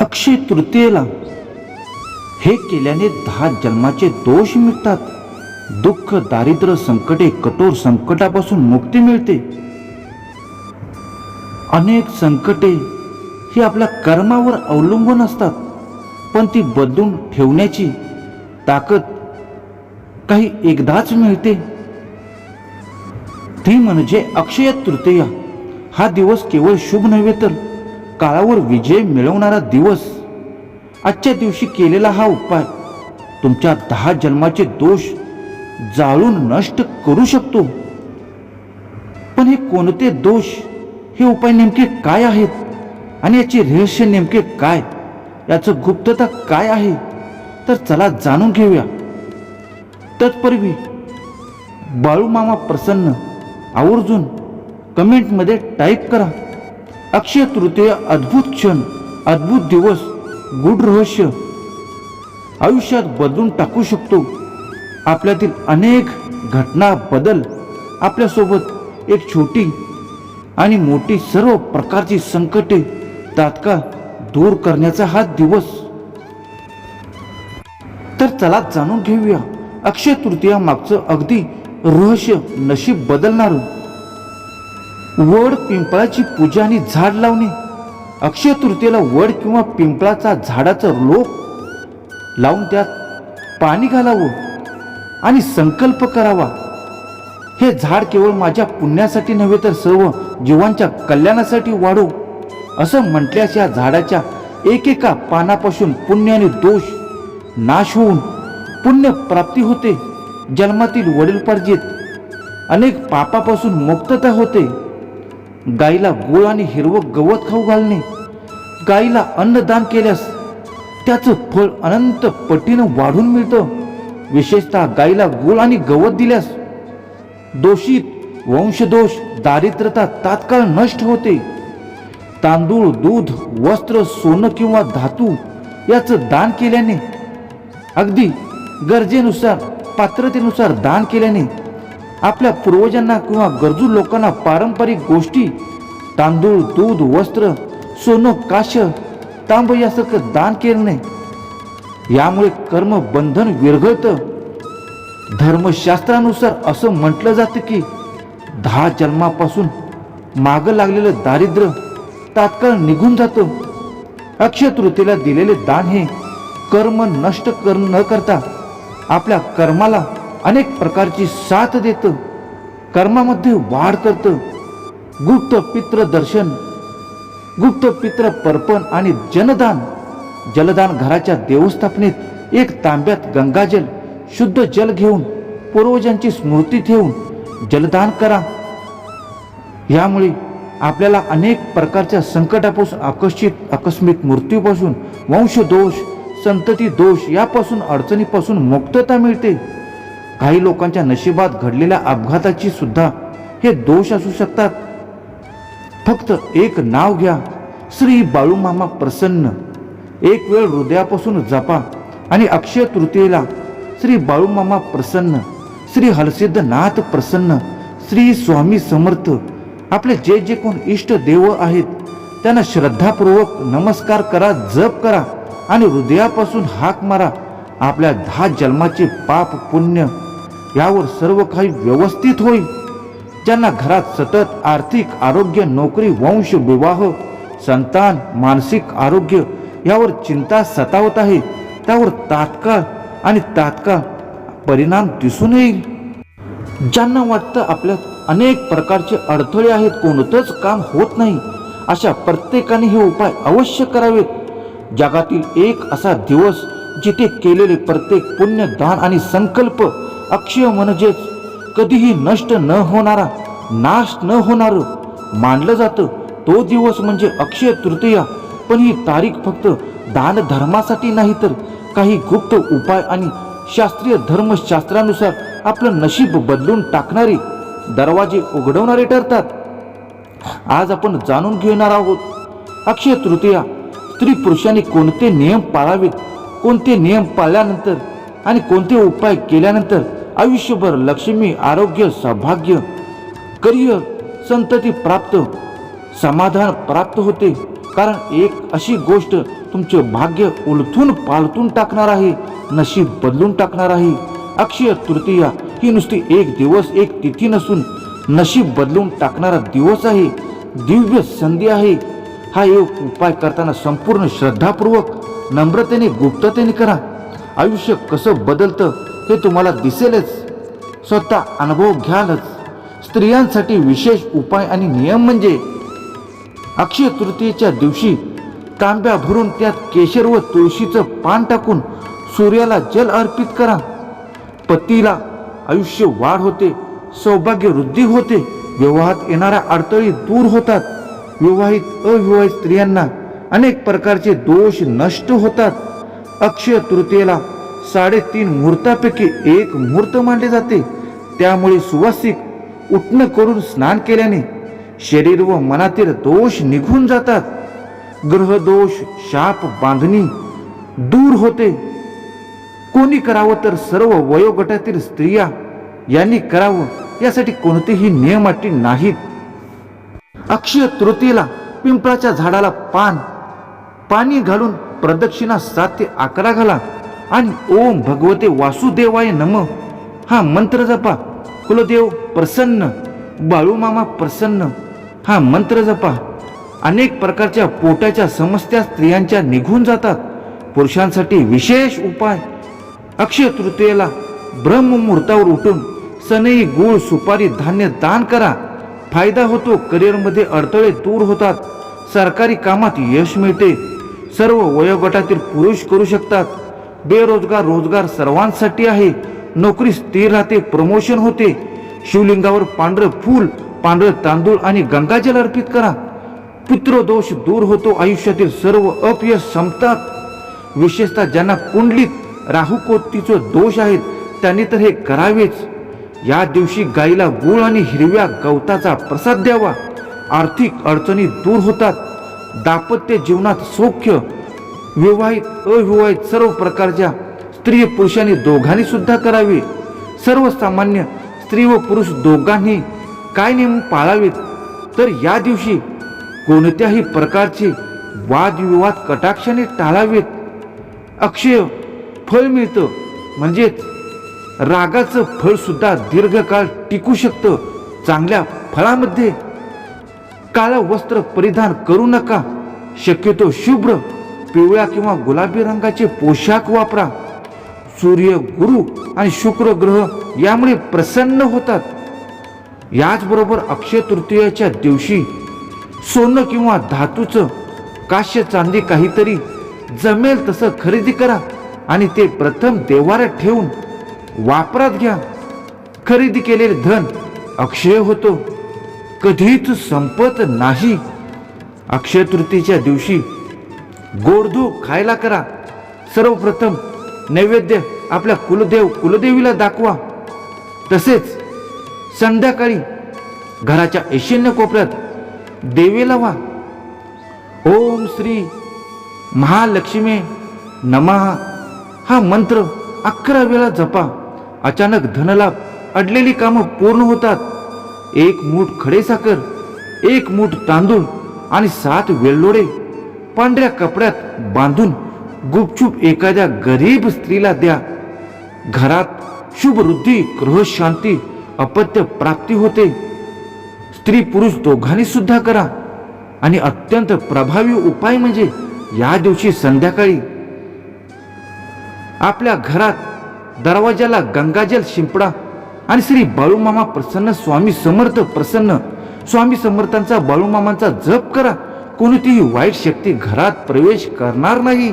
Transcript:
अक्षय तृतीयेला. हे केल्याने दहा जन्माचे दोष मिळतात दुःख दारिद्र्य संकटे कठोर संकटापासून मुक्ती मिळते. अनेक संकटे ही आपल्या कर्मावर अवलंबून असतात पण ती बदलून ठेवण्याची ताकद काही एकदाच मिळते. ती म्हणजे अक्षय तृतीया. हा दिवस केवळ शुभ नव्हे तर काळावर विजय मिळवणारा दिवस आजच्या दिवशी केलेला हा उपाय तुमच्या दहा जन्माचे दोष जाळून नष्ट करू शकतो. पण हे कोणते दोष? हे उपाय नेमके काय आहेत? आणि याचे रहस्य नेमके काय? याचं गुप्तता काय आहे? तर चला जाणून घेऊया. तत्पूर्वी बाळूमामा प्रसन्न आवर्जून कमेंटमध्ये टाईप करा. अक्षय तृतीय अद्भुत क्षण अद्भुत दिवस गुढ रहस्य. आयुष्यात बदलून टाकू शकतो. आपल्यातील अनेक घटना बदल आपल्यासोबत एक छोटी आणि मोठी सर्व प्रकारची संकटे तात्काळ दूर करण्याचा हा दिवस. तर चला जाणून घेऊया. अक्षय तृतीया मागचं अगदी रहस्य नशीब बदलणार वड पिंपळाची पूजा आणि झाड लावणे. अक्षय तृतीयेला वड किंवा पिंपळाचा झाडाचं लोक लावून त्यात पाणी घालावं आणि संकल्प करावा. हे झाड केवळ माझ्या पुण्यासाठी नव्हे तर सर्व जीवांच्या कल्याणासाठी वाढो असं म्हटल्यास या झाडाच्या एकेका पानापासून पुण्य आणि दोष नाश होऊन पुण्य प्राप्ती होते. जन्मातील वडीलपार्जित अनेक पापापासून मुक्तता होते. गाईला गुळ आणि हिरवं गवत खाऊ घालणे. गाईला अन्नदान केल्यास त्याचं फळ अनंत पटीनं वाढून मिळतं. विशेषतः गाईला गुळ आणि गवत दिल्यास दोषित वंशदोष दारिद्रता तात्काळ नष्ट होते. तांदूळ दूध वस्त्र सोनं किंवा धातू याचं दान केल्याने अगदी गरजेनुसार पात्रतेनुसार दान केल्याने आपल्या पूर्वजांना किंवा गरजू लोकांना पारंपरिक गोष्टी तांदूळ दूध वस्त्र सोनं काश तांब यासारखं दान केल्याने यामुळे कर्म बंधन विरघळतं. धर्मशास्त्रानुसार असं म्हटलं जातं की दहा जन्मापासून मागं लागलेलं दारिद्र्य तात्काळ निघून जातं. अक्षय तृतीला दिलेले दान हे कर्म नष्ट कर न करता आपल्या कर्माला अनेक प्रकारची साथ देतं. कर्मामध्ये वाढ करतं. गुप्त पित्र दर्शन गुप्त पित्र पर्पण आणि जनदान जलदान घराच्या देवस्थापनेत एक तांब्यात गंगाजल शुद्ध जल घेऊन पूर्वजांची स्मृती ठेवून जलदान करा. यामुळे आपल्याला अनेक प्रकारच्या संकटापासून आकस्मित आकस्मिक मृत्यूपासून वंशदोष संतती दोष यापासून अडचणीपासून मुक्तता मिळते. काही लोकांच्या नशिबात घडलेल्या अपघाताची सुद्धा हे दोष असू शकतात. फक्त एक नाव घ्या. श्री बाळूमामा प्रसन्न. एक वेळ हृदयापासून जपा आणि अक्षय तृतीयेला श्री बाळूमामा प्रसन्न श्री हलसिद्धनाथ प्रसन्न श्री स्वामी समर्थ. आपले जे जे कोण इष्ट देव आहेत त्यांना श्रद्धापूर्वक नमस्कार करा जप करा आणि हृदयापासून हाक मारा. आपल्या दहा जन्माचे पाप पुण्य यावर सर्व काही व्यवस्थित होईल. ज्यांना घरात सतत आर्थिक आरोग्य नोकरी वंश विवाह संतान मानसिक आरोग्य यावर चिंता सतावत आहे त्यावर तात्काळ आणि तात्काळ परिणाम दिसून येईल. ज्यांना वाटतं आपल्यात अनेक प्रकारचे अडथळे आहेत कोणतंच काम होत नाही अशा प्रत्येकाने हे उपाय अवश्य करावेत. जगातील एक असा दिवस जिथे केलेले प्रत्येक पुण्य दान आणि संकल्प अक्षय म्हणजेच कधीही नष्ट न होणारा नाश न होणार मानलं जातं. तो दिवस म्हणजे अक्षय तृतीया. पण ही तारीख फक्त दान धर्मासाठी नाही तर काही गुप्त उपाय आणि शास्त्रीय धर्मशास्त्रानुसार आपलं नशीब बदलून टाकणारे दरवाजे उघडवणारे ठरतात. आज आपण जाणून घेणार आहोत अक्षय तृतीया स्त्री पुरुषांनी कोणते नियम पाळावेत कोणते नियम पाळल्यानंतर आणि कोणते उपाय केल्यानंतर आयुष्यभर लक्ष्मी आरोग्य सौभाग्य करिअर संतती प्राप्त समाधान प्राप्त होते. कारण एक अशी गोष्ट तुमचे भाग्य उलथून पालथून टाकणार आहे नशीब बदलून टाकणार आहे. अक्षय तृतीया ही नुसती एक दिवस एक तिथी नसून नशीब बदलून टाकणारा दिवस आहे. दिव्य संधी आहे. हा योग उपाय करताना संपूर्ण श्रद्धापूर्वक नम्रतेने गुप्ततेने करा. आयुष्य कसं बदलतं हे तुम्हाला दिसेलच. स्वतः अनुभव घ्यालच. स्त्रियांसाठी विशेष उपाय आणि नियम म्हणजे अक्षय तृतीयेच्या दिवशी तांब्या भरून त्यात केशर व तुळशीचं पान टाकून सूर्याला जल अर्पित करा. पतीला आयुष्य वाढ होते सौभाग्य वृद्धी होते विवाहात येणाऱ्या अडथळी दूर होतात. विवाहित अविवाहित स्त्रियांना अनेक प्रकारचे दोष नष्ट होतात. अक्षय तृतीयेला साडेतीन मूर्तापैकी एक मुहूर्त मानले जाते. त्यामुळे सुवासिक उठणं करून स्नान केल्याने शरीर व मनातील दोष निघून जातात. ग्रहदोष शाप बांधणी दूर होते. कोणी करावं तर सर्व वयोगटातील स्त्रिया यांनी करावं यासाठी कोणतेही नियम अटी नाहीत. अक्षय तृतीयेला पिंपळाच्या झाडाला पान पाणी घालून प्रदक्षिणा सात ते अकरा घाला. आणि ओम भगवते वासुदेवाय नम. हा मंत्र जपा. कुलदेव प्रसन्न बाळूमामा प्रसन्न. हा मंत्र जपा. अनेक प्रकारच्या पोटाच्या समस्या स्त्रियांच्या निघून जातात. पुरुषांसाठी विशेष उपाय. अक्षय तृतीयेला ब्रह्ममुहूर्तावर उठून सनई गुळ सुपारी धान्य दान करा. फायदा होतो करिअरमध्ये अडथळे दूर होतात. सरकारी कामात यश मिळते. सर्व वयोगटातील पुरुष करू शकतात. बेरोजगार रोजगार सर्वांसाठी आहे. नोकरी स्थिर राहते प्रमोशन होते. शिवलिंगावर पांढरं फूल पांढरं तांदूळ आणि गंगाजल अर्पित करा. पुत्रदोष दूर होतो आयुष्यातील सर्व अपयश संपतात. विशेषतः ज्यांना कुंडलीत राहुकोतीचं दोष आहेत त्यांनी तर हे करावेच. या दिवशी गाईला गुळ आणि हिरव्या गवताचा प्रसाद द्यावा. आर्थिक अडचणी दूर होतात. दाम्पत्य जीवनात सौख्य विवाहित अविवाहित सर्व प्रकारच्या स्त्री पुरुषांनी दोघांनी सुद्धा करावी. सर्वसामान्य स्त्री व पुरुष दोघांनी काय नियम पाळावेत? तर या दिवशी कोणत्याही प्रकारचे वादविवाद कटाक्षाने टाळावेत. अक्षय फळ मिळतं म्हणजेच रागाचं फळ सुद्धा दीर्घकाळ टिकू शकतं चांगल्या फळामध्ये. काळं वस्त्र परिधान करू नका शक्यतो शुभ्र पिवळ्या किंवा गुलाबी रंगाचे पोशाख वापरा. सूर्य गुरु आणि शुक्र ग्रह यामुळे प्रसन्न होतात. याचबरोबर अक्षय तृतीयाच्या दिवशी सोनं किंवा धातूचं काश्य चांदी काहीतरी जमेल तसं खरेदी करा आणि ते प्रथम देवाऱ्यात ठेवून वापरात घ्या. खरेदी केलेले धन अक्षय होतो. कधीच संपत नाही. अक्षय तृतीच्या दिवशी गोडधू खायला करा. सर्वप्रथम नैवेद्य आपल्या कुलदेव कुलदेवीला दाखवा. तसेच संध्याकाळी घराच्या ईशान्य कोपऱ्यात देवीला वा. ओम श्री महालक्ष्मी नमः. हा मंत्र अकरा वेळा जपा. अचानक धनलाभ अडलेली कामं पूर्ण होतात. एक मूठ खडेसाखर एक मूठ तांदूळ आणि सात वेल्लोडे पांढऱ्या कपड्यात बांधून गुपचूप एखाद्या गरीब स्त्रीला द्या. घरात शुभ वृद्धी गृह शांती अपत्य प्राप्ती होते. स्त्री पुरुष दोघांनी सुद्धा करा. आणि अत्यंत प्रभावी उपाय म्हणजे या दिवशी संध्याकाळी आपल्या घरात दरवाजाला गंगाजल शिंपडा आणि श्री बाळूमामा प्रसन्न स्वामी समर्थ प्रसन्न स्वामी समर्थांचा बाळूमामांचा जप करा. कोणतीही वाईट शक्ती घरात प्रवेश करणार नाही.